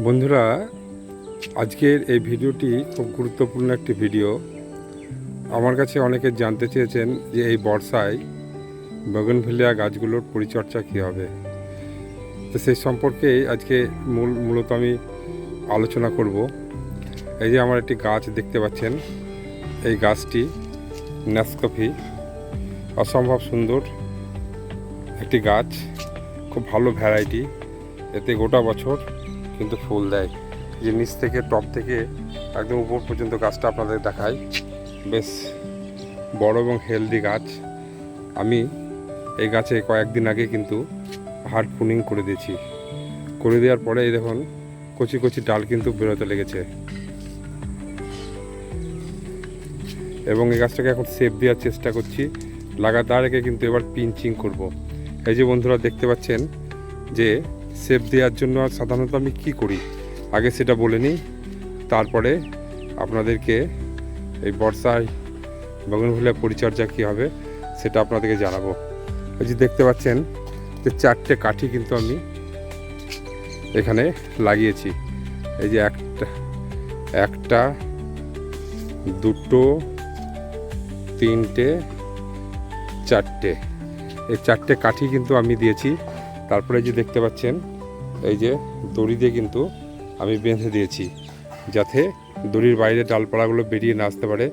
বন্ধুরা, আজকের এই ভিডিওটি খুব গুরুত্বপূর্ণ একটি ভিডিও। আমার কাছে অনেকে জানতে চেয়েছেন যে এই বর্ষায় বগনভিলিয়া গাছগুলোর পরিচর্যা কী হবে। তো সেই সম্পর্কে আজকে মূল, মূলত আমি আলোচনা করব। এই যে আমার একটি গাছ দেখতে পাচ্ছেন, এই গাছটি ন্যাসকফি অসম্ভব সুন্দর একটি গাছ, খুব ভালো ভ্যারাইটি। এতে গোটা বছর কিন্তু ফুল দেয়। যে নিচ থেকে টপ থেকে, একদম উপর পর্যন্ত গাছটা আপনাদের দেখায় বেশ বড় এবং হেলদি গাছ। আমি এই গাছে কয়েকদিন আগে কিন্তু হার্ড পুনিং করে দিয়েছি। করে দেওয়ার পরে এই দেখুন, কচি কচি ডাল কিন্তু বেরোতে লেগেছে। এবং এই গাছটাকে এখন সেপ দেওয়ার চেষ্টা করছি। লাগাতার রেখে কিন্তু এবার পিঞ্চিং করব। এই যে বন্ধুরা, দেখতে পাচ্ছেন যে সেপ দেওয়ার জন্য সাধারণত আমি কি করি? আগে সেটা বলে নিই। তারপরে আপনাদেরকে এই বর্ষায় বগনভিলিয়া পরিচর্যা কী হবে সেটা আপনাদেরকে জানাব। এই যে দেখতে পাচ্ছেন যে চারটে কাঠি কিন্তু আমি এখানে লাগিয়েছি। এই যে একটা একটা, দুটো, তিনটে, চারটে। এই চারটে কাঠি কিন্তু আমি দিয়েছি। তারপরে যে দেখতে পাচ্ছেন এই যে দড়ি দিয়ে কিন্তু আমি বেঁধে দিয়েছি, যাতে দড়ির বাইরে ডালপালাগুলো বেরিয়ে না আসতে পারে।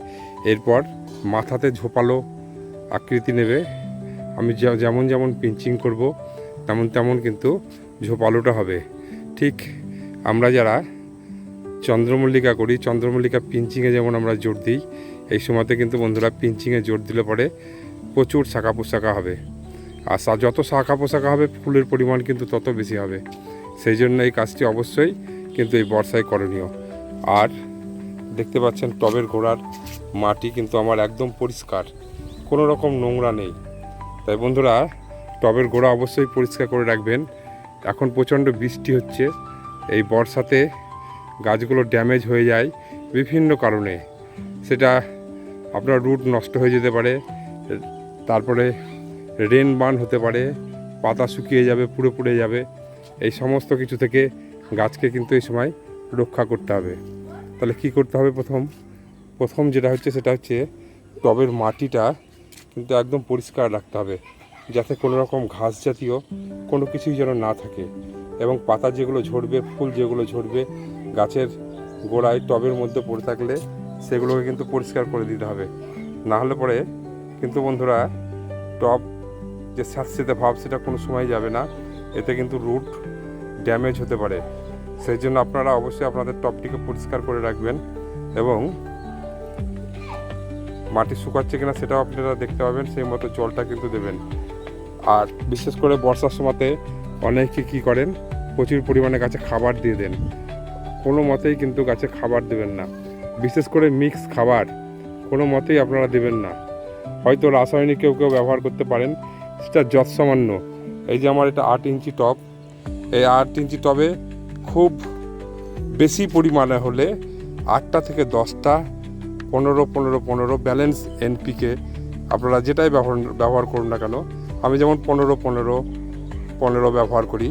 এরপর মাথাতে ঝোপালো আকৃতি নেবে। আমি যেমন যেমন পিঞ্চিং করব, তেমন তেমন কিন্তু ঝোপালোটা হবে। ঠিক আমরা যারা চন্দ্রমল্লিকা করি, চন্দ্রমল্লিকা পিঞ্চিংয়ে যেমন আমরা জোর দিই, এই সময়তে কিন্তু বন্ধুরা পিঞ্চিংয়ে জোর দিলে পরে প্রচুর শাখা পোশাকা হবে। আর যত শাখা পোশাকা হবে, ফুলের পরিমাণ কিন্তু তত বেশি হবে। সেই জন্য এই কাজটি অবশ্যই কিন্তু এই বর্ষায় করণীয়। আর দেখতে পাচ্ছেন টবের ঘোড়ার মাটি কিন্তু আমার একদম পরিষ্কার, কোনো রকম নোংরা নেই। তাই বন্ধুরা, টবের গোড়া অবশ্যই পরিষ্কার করে রাখবেন। এখন প্রচণ্ড বৃষ্টি হচ্ছে, এই বর্ষাতে গাছগুলো ড্যামেজ হয়ে যায় বিভিন্ন কারণে। সেটা আপনার রুট নষ্ট হয়ে যেতে পারে, তারপরে রেন বার্ন হতে পারে, পাতা শুকিয়ে যাবে, পুড়ে পুড়ে যাবে। এই সমস্ত কিছু থেকে গাছকে কিন্তু এই সময় রক্ষা করতে হবে। তাহলে কি করতে হবে প্রথম? প্রথম যেটা হচ্ছে সেটা হচ্ছে টবের মাটিটা কিন্তু একদম পরিষ্কার রাখতে হবে, যাতে কোনো রকম ঘাস জাতীয় কোনো কিছুই যেন না থাকে এবং পাতা যেগুলো ঝরবে, ফুল যেগুলো ঝরবে গাছের গোড়ায় টবের মধ্যে পড়ে থাকলে সেগুলোকে কিন্তু পরিষ্কার করে দিতে হবে। না হলে পরে কিন্তু বন্ধুরা টব যে স্যাঁতসেতে ভাব সেটা কোনো সময় যাবে না। এতে কিন্তু রুট ড্যামেজ হতে পারে। সেই জন্য আপনারা অবশ্যই আপনাদের টপটিকে পরিষ্কার করে রাখবেন এবং মাটি শুকাচ্ছে কিনা সেটাও আপনারা দেখতে পাবেন, সেই মতো জলটা কিন্তু দেবেন। আর বিশেষ করে বর্ষার সময়তে অনেকে কী করেন, প্রচুর পরিমাণে গাছে খাবার দিয়ে দেন। কোনো মতেই কিন্তু গাছে খাবার দেবেন না। বিশেষ করে মিক্স খাবার কোনো মতেই আপনারা দেবেন না। হয়তো রাসায়নিক কেউ কেউ ব্যবহার করতে পারেন, সেটা যৎসামান্য। এই যে আমার এটা আট ইঞ্চি টব, এই আট ইঞ্চি টবে খুব বেশি পরিমাণে হলে আটটা থেকে দশটা, পনেরো পনেরো পনেরো ব্যালেন্স এনপিকে আপনারা যেটাই ব্যবহার ব্যবহার করুন না কেন, আমি যেমন পনেরো পনেরো পনেরো ব্যবহার করি,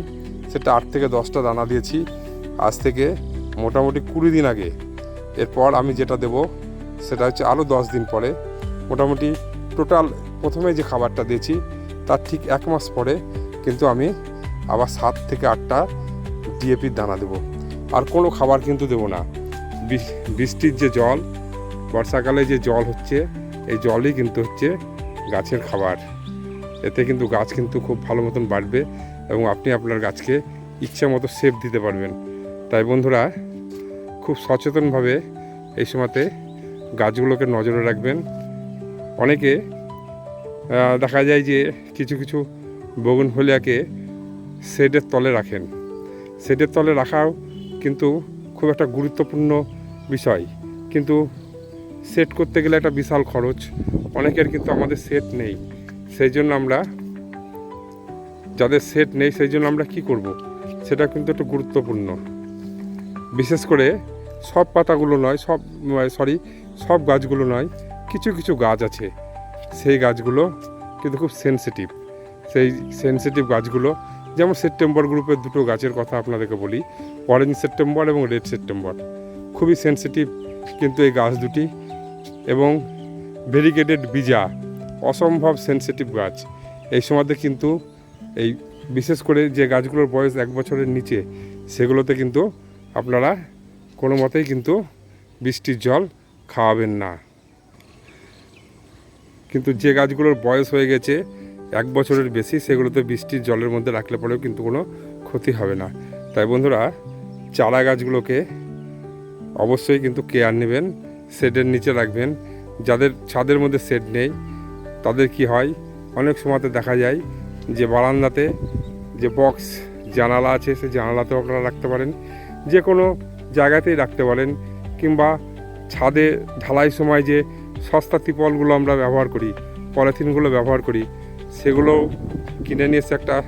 সেটা আট থেকে দশটা দানা দিয়েছি, আজ থেকে মোটামুটি কুড়ি দিন আগে। এরপর আমি যেটা দেব, সেটা হচ্ছে আরও দশ দিন পরে। মোটামুটি টোটাল প্রথমে যে খাবারটা দিয়েছি, তার ঠিক এক মাস পরে কিন্তু আমি আবার সাত থেকে আটটা ডিএপির দানা দেবো। আর কোনো খাবার কিন্তু দেবো না। বৃষ্টির যে জল, বর্ষাকালে যে জল হচ্ছে, এই জলই কিন্তু হচ্ছে গাছের খাবার। এতে কিন্তু গাছ কিন্তু খুব ভালো মতন বাড়বে এবং আপনি আপনার গাছকে ইচ্ছা মতো সেপ দিতে পারবেন। তাই বন্ধুরা, খুব সচেতনভাবে এই সময়তে গাছগুলোকে নজরে রাখবেন। অনেকে দেখা যায় যে কিছু কিছু বগুনফলিয়াকে শেডের তলে রাখেন। শেডের তলে রাখাও কিন্তু খুব একটা গুরুত্বপূর্ণ বিষয়। কিন্তু সেট করতে গেলে একটা বিশাল খরচ। অনেকের কিন্তু আমাদের সেট নেই। সেই জন্য আমরা, যাদের সেট নেই সেই জন্য আমরা কি করব? সেটা কিন্তু একটু গুরুত্বপূর্ণ। বিশেষ করে সব পাতাগুলো নয়, সব সরি সব গাছগুলো নয়, কিছু কিছু গাছ আছে। সেই গাছগুলো কিন্তু খুব সেনসিটিভ সেই সেনসিটিভ গাছগুলো, যেমন সেপ্টেম্বর গ্রুপের দুটো গাছের কথা আপনাদেরকে বলি অরেঞ্জ সেপ্টেম্বর এবং রেড সেপ্টেম্বর খুবই সেনসিটিভ কিন্তু এই গাছ দুটি এবং ভেরিগেটেড বীজা, অসম্ভব সেনসিটিভ গাছ। এই সময়তে কিন্তু এই বিশেষ করে যে গাছগুলোর বয়স এক বছরের নিচে, সেগুলোতে কিন্তু আপনারা কোনো মতেই কিন্তু বৃষ্টির জল খাওয়াবেন না। কিন্তু যে গাছগুলোর বয়স হয়ে গেছে এক বছরের বেশি সেগুলোতে বৃষ্টির জলের মধ্যে রাখলে পরেও কিন্তু কোনো ক্ষতি হবে না। তাই বন্ধুরা, চারা গাছগুলোকে অবশ্যই কিন্তু কেয়ার নেবেন, শেডের নিচে রাখবেন। যাদের ছাদের মধ্যে শেড নেই, তাদের কি হয়? অনেক সময়তে দেখা যায় যে বারান্দাতে যে বক্স, জানালা আছে সেই জানালাতেও আপনারা রাখতে পারেন। যে কোনো জায়গাতেই রাখতে পারেন, কিংবা ছাদে ঢালাই সময় যে সস্তা ত্রিপলগুলো আমরা ব্যবহার করি, পলিথিনগুলো ব্যবহার করি সেগুলো কিনে নিয়ে এসে একটা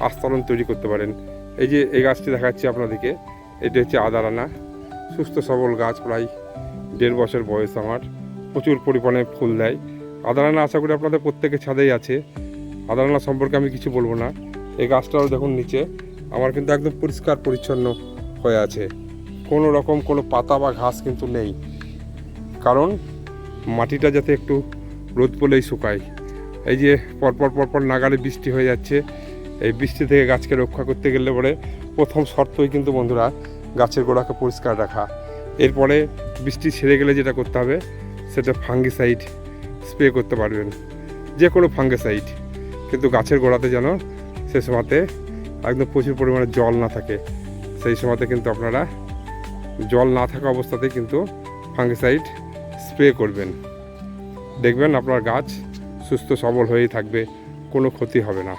আস্তরণ তৈরি করতে পারেন। এই যে এই গাছটি দেখাচ্ছি আপনাদেরকে, এটি হচ্ছে আদারানা সুস্থ সবল গাছ, প্রায় দেড় বছর বয়স আমার। প্রচুর পরিমাণে ফুল দেয়। আদারানা আশা করি আপনাদের প্রত্যেকের ছাদেই আছে। আদারানা সম্পর্কে আমি কিছু বলব না। এই গাছটাও দেখুন নিচে, আমার কিন্তু একদম পরিষ্কার পরিচ্ছন্ন হয়ে আছে। কোনো রকম কোনো পাতা বা ঘাস কিন্তু নেই। কারণ মাটিটা যাতে একটু রোদ পড়লেই শুকায়। এই যে পরপর পরপর নাগারে বৃষ্টি হয়ে যাচ্ছে, এই বৃষ্টি থেকে গাছকে রক্ষা করতে গেলে পরে প্রথম শর্তই কিন্তু বন্ধুরা গাছের গোড়াকে পরিষ্কার রাখা। এরপরে বৃষ্টি ছেড়ে গেলে যেটা করতে হবে, সেটা ফাঙ্গিসাইড স্প্রে করতে পারবেন যে কোনো ফাঙ্গিসাইড। কিন্তু গাছের গোড়াতে যেন সে সময়তে একদম প্রচুর পরিমাণে জল না থাকে, সেই সময়তে কিন্তু আপনারা জল না থাকা অবস্থাতেই কিন্তু ফাঙ্গিসাইড স্প্রে করবেন। দেখবেন আপনার গাছ সুস্থ, সবল হয়েই থাকবে, কোনো ক্ষতি হবে না।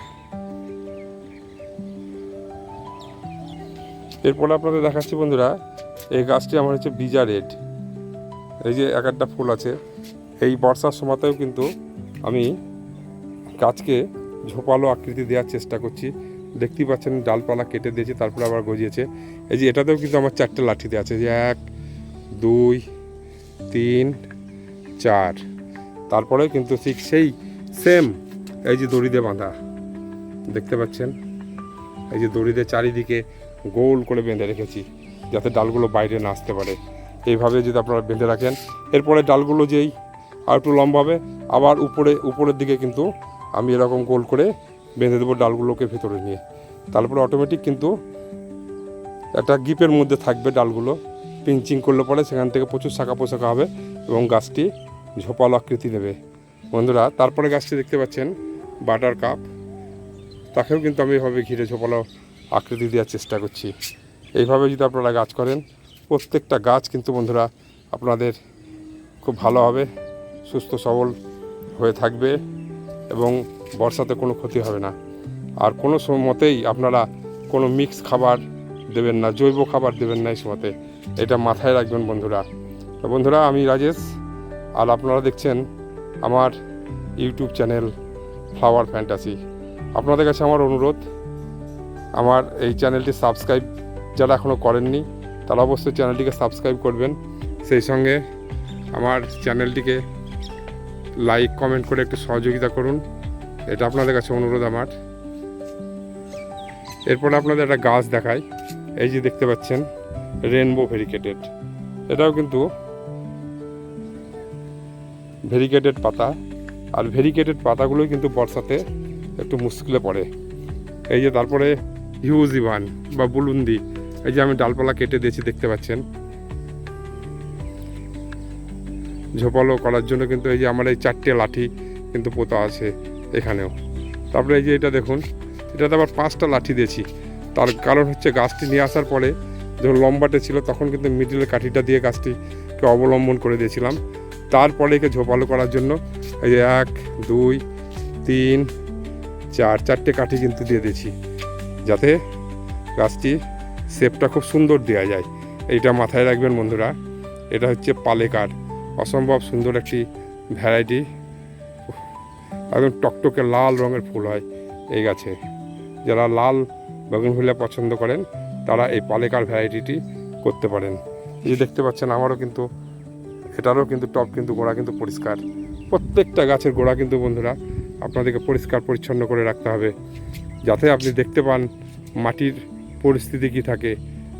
এরপরে আপনাদের দেখাচ্ছি বন্ধুরা, এই গাছটি আমার হচ্ছে বিজা রেড। এই যে এক একটা ফুল আছে, এই বর্ষার সময়তেও কিন্তু আমি গাছকে ঝোপালো আকৃতি দেওয়ার চেষ্টা করছি। দেখতেই পাচ্ছেন, ডালপালা কেটে দিয়েছে, তারপরে আবার গজিয়েছে। এই যে এটাতেও কিন্তু আমার চারটে লাঠিতে আছে, যে এক, দুই, তিন, চার। তারপরে কিন্তু ঠিক সেই সেম এই যে দড়িতে বাঁধা। দেখতে পাচ্ছেন? এই যে দড়িতে চারিদিকে গোল করে বেঁধে রেখেছি, যাতে ডালগুলো বাইরে না আসতে পারে। এইভাবে যদি আপনারা বেঁধে রাখেন, এরপরে ডালগুলো যেই আর একটু লম্বা হবে, আবার উপরে, উপরের দিকে কিন্তু আমি এরকম গোল করে বেঁধে দেবো ডালগুলোকে ভেতরে নিয়ে। তারপরে অটোমেটিক কিন্তু একটা গিপের মধ্যে থাকবে ডালগুলো। পিঞ্চিং করলে পরে সেখান থেকে প্রচুর শাখা পোশাকা হবে এবং গাছটি ঝোপালো আকৃতি নেবে বন্ধুরা, তারপরে গাছটি দেখতে পাচ্ছেন, বাটার কাপ। তাকেও কিন্তু আমি এভাবে ঘিরে ঝোপালো আকৃতি দেওয়ার চেষ্টা করছি। এইভাবে যদি আপনারা গাছ করেন, প্রত্যেকটা গাছ কিন্তু বন্ধুরা আপনাদের খুব ভালো হবে, সুস্থ, সবল হয়ে থাকবে এবং বর্ষাতে কোনো ক্ষতি হবে না। আর কোনো মতেই আপনারা কোনো মিক্স খাবার দেবেন না, জৈব খাবার দেবেন না এই সময়তে। এটা মাথায় রাখবেন বন্ধুরা। বন্ধুরা, আমি রাজেশ আর আপনারা দেখছেন আমার ইউটিউব চ্যানেল ফ্লাওয়ার ফ্যান্টাসি আপনাদের কাছে আমার অনুরোধ, আমার এই চ্যানেলটি সাবস্ক্রাইব যারা এখনও করেননি, তারা অবশ্যই চ্যানেলটিকে সাবস্ক্রাইব করবেন। সেই সঙ্গে আমার চ্যানেলটিকে লাইক কমেন্ট করে একটু সহযোগিতা করুন। এটা আপনাদের কাছে অনুরোধ আমার। এরপরে আপনাদের একটা গাছ দেখায় এই যে দেখতে পাচ্ছেন রেনবো ভেরিকেটেড এটাও কিন্তু ভেরিকেটেড পাতা। আর ভেরিকেটেড পাতাগুলোই কিন্তু বর্ষাতে একটু মুশকিলে পড়ে। এই যে তারপরে হিউজ ইভান বা বুলুন্দি, এই যে আমি ডালপালা কেটে দিয়েছি, দেখতে পাচ্ছেন। ঝোপালো করার জন্য কিন্তু এই যে আমার এই চারটে লাঠি কিন্তু পোতা আছে এখানেও। তারপরে এই যে এটা দেখুন, এটাতে আবার পাঁচটা লাঠি দিয়েছি। তার কারণ হচ্ছে গাছটি নিয়ে আসার পরে যখন লম্বাটে ছিল, তখন কিন্তু মিডিলের কাঠিটা দিয়ে গাছটিকে অবলম্বন করে দিয়েছিলাম। তারপরে একে ঝোপালো করার জন্য এই যে এক, দুই, তিন, চার, চারটে কাঠি কিন্তু দিয়ে দিয়েছি, যাতে গাছটি শেপটা খুব সুন্দর দেওয়া যায়। এইটা মাথায় রাখবেন বন্ধুরা, এটা হচ্ছে পালেকার অসম্ভব সুন্দর একটি ভ্যারাইটি, একদম টকটকে লাল রঙের ফুল হয় এই গাছে। যারা লাল বগনভিলা পছন্দ করেন, তারা এই পালেকার ভ্যারাইটিটি করতে পারেন। এই দেখতে পাচ্ছেন, আমারও কিন্তু এটারও কিন্তু টপ কিন্তু গোড়া কিন্তু পরিষ্কার। প্রত্যেকটা গাছের গোড়া কিন্তু বন্ধুরা আপনাদেরকে পরিষ্কার পরিচ্ছন্ন করে রাখতে হবে। যাতে আপনি দেখতে পান মাটির পরিস্থিতি কী থাকে।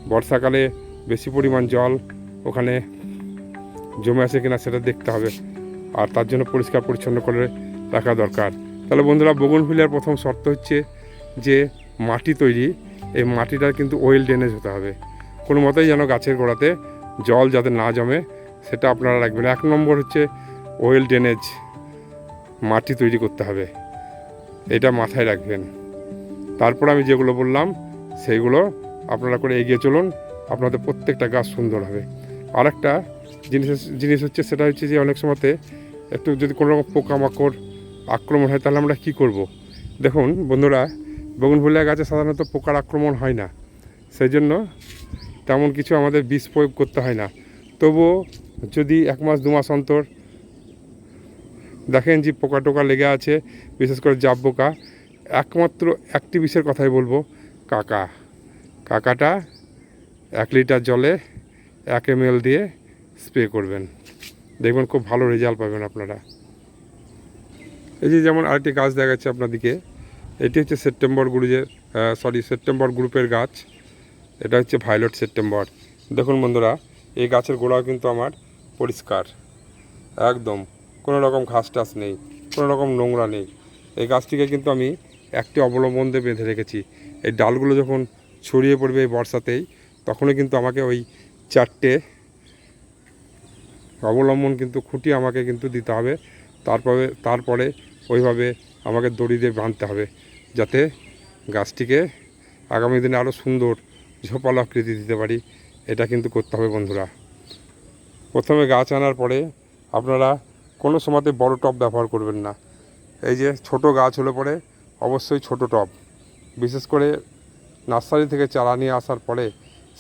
বর্ষাকালে বেশি পরিমাণ জল ওখানে জমে আছে কিনা সেটা দেখতে হবে। আর তার জন্য পরিষ্কার পরিচ্ছন্ন করে রাখা দরকার। তাহলে বন্ধুরা বগুনভিলিয়ার প্রথম শর্ত হচ্ছে যে মাটি তৈরি। এই মাটিটার কিন্তু ওয়েল ড্রেনেজ হতে হবে। কোনো মতেই যেন গাছের গোড়াতে জল যাতে না জমে সেটা আপনারা রাখবেন। এক নম্বর হচ্ছে ওয়েল ড্রেনেজ মাটি তৈরি করতে হবে। এটা মাথায় রাখবেন। তারপর আমি যেগুলো বললাম, সেইগুলো আপনারা করে এগিয়ে চলুন। আপনাদের প্রত্যেকটা গাছ সুন্দর হবে। আর একটা জিনিস জিনিস হচ্ছে সেটা হচ্ছে যে অনেক সময়তে একটু যদি কোনো রকম পোকামাকড় আক্রমণ হয়, তাহলে আমরা কি করব। দেখুন বন্ধুরা বগুনভুলিয়া গাছে সাধারণত পোকার আক্রমণ হয় না। সেই জন্য তেমন কিছু আমাদের বিষ প্রয়োগ করতে হয় না। তবুও যদি এক মাস, দু মাস অন্তর দেখেন যে পোকা টোকা লেগে আছে, বিশেষ করে জাব পোকা একমাত্র একটি বিষের কথাই বলব, কাকা। কাকাটা এক লিটার জলে এক এম দিয়ে স্প্রে করবেন। দেখবেন খুব ভালো রেজাল্ট পাবেন আপনারা। এই যে যেমন আরেকটি গাছ দেখা যাচ্ছে আপনাদিকে এটি হচ্ছে সেপ্টেম্বর গ্রুজের সরি সেপ্টেম্বর গ্রুপের গাছ। এটা হচ্ছে ভায়োলেট সেপ্টেম্বর। দেখুন বন্ধুরা, এই গাছের গোড়াও কিন্তু আমার পরিষ্কার। একদম, কোনো রকম ঘাস টাস নেই, কোনো রকম নোংরা নেই। এই গাছটিকে কিন্তু আমি একটি অবলম্বন দিয়ে বেঁধে রেখেছি। এই ডালগুলো যখন ছড়িয়ে পড়বে এই বর্ষাতেই, তখনই কিন্তু আমাকে ওই চারটে অবলম্বন কিন্তু খুঁটি আমাকে কিন্তু দিতে হবে। তারপরে তারপরে ওইভাবে আমাকে দড়ি দিয়ে বাঁধতে হবে যাতে গাছটিকে আগামী দিনে আরও সুন্দর ঝোপালো আকৃতি দিতে পারি। এটা কিন্তু করতে হবে বন্ধুরা। প্রথমে গাছ আনার পরে আপনারা কোনো সময়তে বড় টব ব্যবহার করবেন না। এই যে ছোট গাছ হলে পরে অবশ্যই ছোট টব। বিশেষ করে নার্সারি থেকে চারা নিয়ে আসার পরে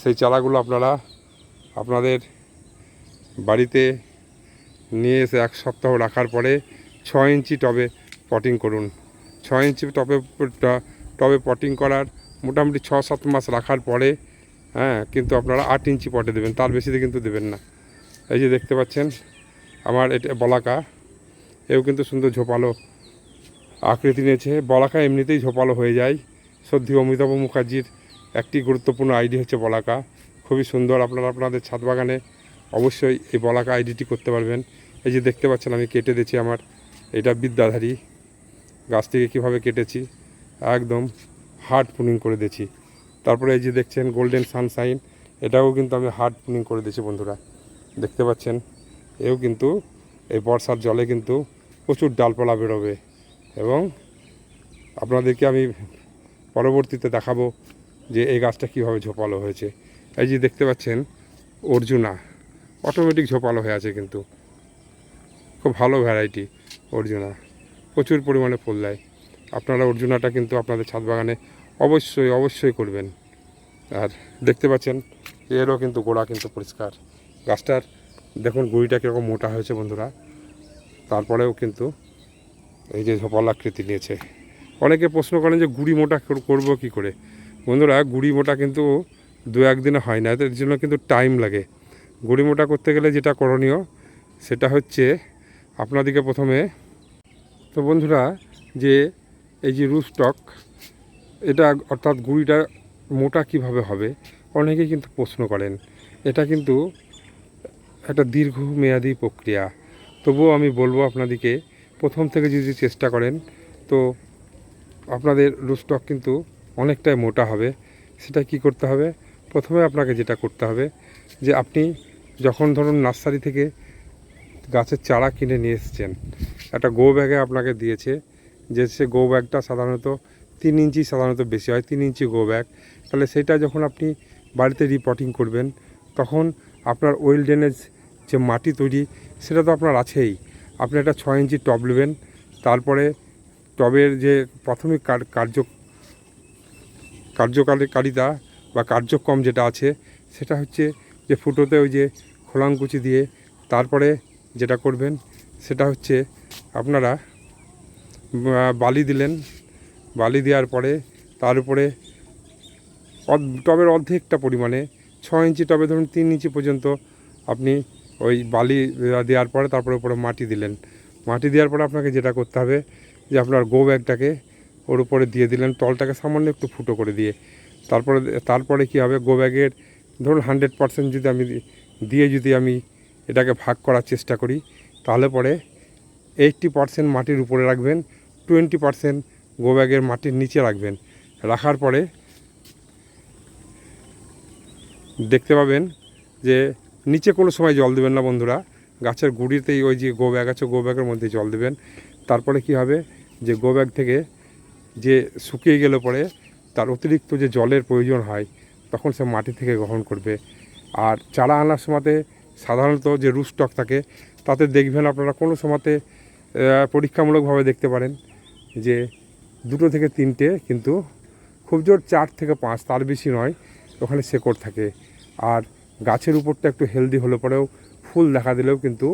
সেই চারাগুলো আপনারা আপনাদের বাড়িতে নিয়ে এসে এক সপ্তাহ রাখার পরে ছ ইঞ্চি টবে পটিং করুন। ছ ইঞ্চি টবে টবে পটিং করার মোটামুটি ছ সাত মাস রাখার পরে হ্যাঁ কিন্তু আপনারা আট ইঞ্চি পটে দেবেন, তার বেশিতে কিন্তু দেবেন না। এই যে দেখতে পাচ্ছেন, আমার এটা বলাকা। এও কিন্তু সুন্দর ঝোপালো আকৃতি নিয়েছে। বলাকা এমনিতেই ঝোপালো হয়ে যায়। সত্যি অমিতাভ মুখার্জির একটি গুরুত্বপূর্ণ আইডি হচ্ছে বলাকা। খুবই সুন্দর আপনারা আপনাদের ছাদ বাগানে অবশ্যই এই বলাকা আইডিটি করতে পারবেন। এই যে দেখতে পাচ্ছেন, আমি কেটে দিয়েছি আমার। এটা বিদ্যাধারী। গাছ থেকে কীভাবে কেটেছি, একদম হার্ড পুনিং করে দিয়েছি। তারপরে এই যে দেখছেন, গোল্ডেন সানশাইন, এটাও কিন্তু আমি হার্ড পুনিং করে দিয়েছি বন্ধুরা। দেখতে পাচ্ছেন? এও কিন্তু এই বর্ষার জলে কিন্তু প্রচুর ডালপালা বেরোবে। এবং আপনাদেরকে আমি পরবর্তীতে দেখাবো যে এই গাছটা কীভাবে ঝোপালো হয়েছে। এই যে দেখতে পাচ্ছেন, অর্জুনা। অটোমেটিক ঝোপালো হয়ে আছে কিন্তু। খুব ভালো ভ্যারাইটি অর্জুনা। প্রচুর পরিমাণে ফুল দেয়। আপনারা অর্জুনাটা কিন্তু আপনাদের ছাদ বাগানে অবশ্যই অবশ্যই করবেন। আর দেখতে পাচ্ছেন, এরও কিন্তু গোড়া কিন্তু পরিষ্কার। গাছটার দেখুন গুঁড়িটা কীরকম মোটা হয়েছে বন্ধুরা। তারপরেও কিন্তু এই যে ঝোপাল আকৃতি নিয়েছে। অনেকে প্রশ্ন করেন যে গুড়ি মোটা করব কি করে? বন্ধুরা, গুড়ি মোটা কিন্তু দু একদিনে হয় না এর জন্য কিন্তু টাইম লাগে। গুড়ি মোটা করতে গেলে যেটা করণীয়, সেটা হচ্ছে আপনাদেরকে প্রথমে তো বন্ধুরা, যে এই যে রুস্টক এটা অর্থাৎ গুড়িটা মোটা কীভাবে হবে? অনেকে কিন্তু প্রশ্ন করেন। এটা কিন্তু একটা দীর্ঘমেয়াদী প্রক্রিয়া। তবুও আমি বলব আপনাদেরকে প্রথম থেকে যদি চেষ্টা করেন, তো আপনাদের রুস্টক কিন্তু অনেকটাই মোটা হবে। সেটা কি করতে হবে? প্রথমে আপনাকে যেটা করতে হবে, যে আপনি যখন ধরুন নার্সারি থেকে গাছের চারা কিনে নিয়ে এসেছেন, একটা গো ব্যাগে আপনাকে দিয়েছে, যে সে গো ব্যাগটা সাধারণত তিন ইঞ্চি সাধারণত বেশি হয়, তিন ইঞ্চি গো ব্যাগ। তাহলে সেটা যখন আপনি বাড়িতে রিপোর্টিং করবেন, তখন আপনার ওয়েল ড্রেনেজ যে মাটি তৈরি, সেটা তো আপনার আছেই। আপনি একটা ছয় ইঞ্চি টব নেবেন, তারপরে টবের যে প্রাথমিক কার্য, কার্যকারিতা বা কার্যক্রম যেটা আছে, সেটা হচ্ছে যে ফুটোতে ওই যে খোলাঙ্কুচি দিয়ে, তারপরে যেটা করবেন, সেটা হচ্ছে আপনারা বালি দিলেন। বালি দেওয়ার পরে তার উপরে টবের অর্ধেকটা পরিমাণে ছ ইঞ্চি টবে ধরুন তিন ইঞ্চি পর্যন্ত আপনি ওই বালি দেওয়ার পরে তারপরে উপরে মাটি দিলেন। মাটি দেওয়ার পরে আপনাকে যেটা করতে হবে যে আপনার গো ব্যাগটাকে ওর উপরে দিয়ে দিলেন, তলটাকে সামান্য একটু ফুটো করে দিয়ে। তারপরে তারপরে কি হবে? গো ব্যাগের ধরুন হান্ড্রেড পার্সেন্ট যদি আমি দিয়ে যদি আমি এটাকে ভাগ করার চেষ্টা করি, তাহলে পরে এইটটি পার্সেন্ট মাটির উপরে রাখবেন টোয়েন্টি পার্সেন্ট গো ব্যাগের মাটির নিচে রাখবেন। রাখার পরে দেখতে পাবেন যে নিচে কোনো সময় জল দেবেন না বন্ধুরা। গাছের গুঁড়িতেই ওই যে গো ব্যাগ আছে, গো ব্যাগের মধ্যে জল দেবেন। তারপরে কি হবে? যে গো ব্যাগ থেকে যে শুকিয়ে গেলে পরে তার অতিরিক্ত যে জলের প্রয়োজন হয়, তখন সে মাটি থেকে গ্রহণ করবে। আর চারা আনার সময়তে সাধারণত যে রুট স্টক থাকে, তাতে দেখবেন আপনারা কোনো সময়তে পরীক্ষামূলকভাবে দেখতে পারেন যে দুটো থেকে তিনটে কিন্তু খুব জোর চার থেকে পাঁচ, তার বেশি নয়, ওখানে শেকড় থাকে। আর গাছের উপরটা একটু হেলদি হলে পরেও ফুল দেখা দিলেও কিন্তু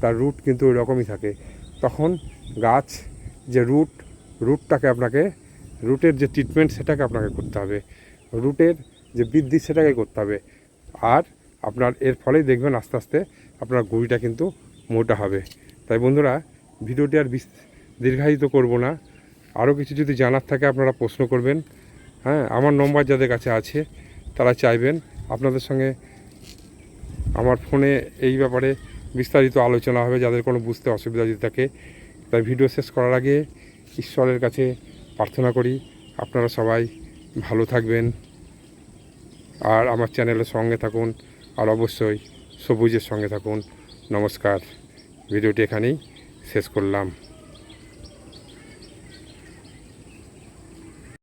তার রুট কিন্তু ওই রকমই থাকে। তখন গাছ যে রুট রুটটাকে আপনাকে রুটের যে ট্রিটমেন্ট সেটাকে আপনাকে করতে হবে। রুটের যে বৃদ্ধি সেটাকে করতে হবে। আর আপনার এর ফলেই দেখবেন আস্তে আস্তে আপনার গুঁড়িটা কিন্তু মোটা হবে। তাই বন্ধুরা, ভিডিওটি আর দীর্ঘায়িত করব না। আরও কিছু যদি জানার থাকে আপনারা প্রশ্ন করবেন। হ্যাঁ আমার নম্বর যাদের কাছে আছে, তারা চাইবেন। আপনাদের সঙ্গে আমার ফোনে এই ব্যাপারে বিস্তারিত আলোচনা হবে, যাদের কোনো বুঝতে অসুবিধা যদি থাকে। তাই ভিডিও শেষ করার আগে ঈশ্বরের কাছে প্রার্থনা করি, আপনারা সবাই ভালো থাকবেন। আর আমার চ্যানেলের সঙ্গে থাকুন, আর অবশ্যই সবুজের সঙ্গে থাকুন। নমস্কার। ভিডিওটি এখানেই শেষ করলাম।